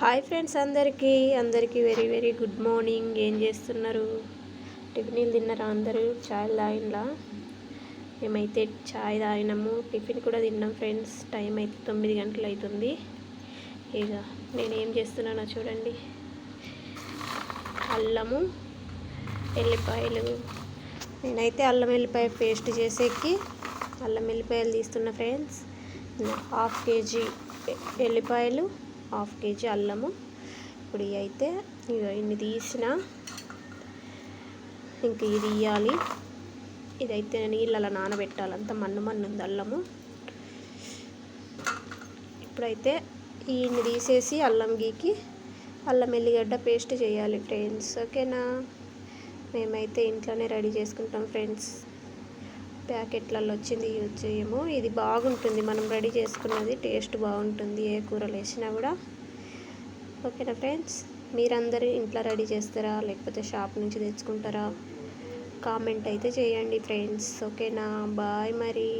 Hi friends అందరికీ. అందరికీ very very good morning. ఏం చేస్తున్నారు? టిఫిన్లు తిన్నారా అందరూ? చాయ్ తాగినలా మేమైతే చాయ్ తాగినాము. టిఫిన్ కూడా తిన్నాం ఫ్రెండ్స్. టైం అయితే తొమ్మిది గంటలు అవుతుంది ఇక నేను ఏం చేస్తున్నానో చూడండి. అల్లము ఎల్లిపాయలు. నేనైతే అల్లం వెల్లిపాయ పేస్ట్ చేసేకి అల్లం వెల్లిపాయలు తీస్తున్నా ఫ్రెండ్స్. హాఫ్ కేజీ ఎల్లిపాయలు. హాఫ్ కేజీ అల్లము. ఇప్పుడు ఇవి అయితే ఇక ఇన్ని తీసిన ఇంక ఇది ఇవ్వాలి ఇదైతే నీళ్ళలో నానబెట్టాలి. అంత మన్ను మన్ను ఉంది అల్లము. ఇప్పుడైతే ఇన్ని తీసేసి అల్లం గీకి అల్లం ఎల్లిగడ్డ పేస్ట్ చేయాలి ఫ్రెండ్స్. ఓకేనా? మేమైతే ఇంట్లోనే రెడీ చేసుకుంటాం ఫ్రెండ్స్. ప్యాకెట్లలో వచ్చింది యూజ్ చేయము ఇది బాగుంటుంది. మనం రెడీ చేసుకున్నది టేస్ట్ బాగుంటుంది. ఏ కూరలు వేసినా కూడా. ఓకేనా ఫ్రెండ్స్? మీరందరూ ఇంట్లో రెడీ చేస్తారా? లేకపోతే షాప్ నుంచి తెచ్చుకుంటారా? కామెంట్ అయితే చేయండి ఫ్రెండ్స్. ఓకేనా? బాయ్ మరి.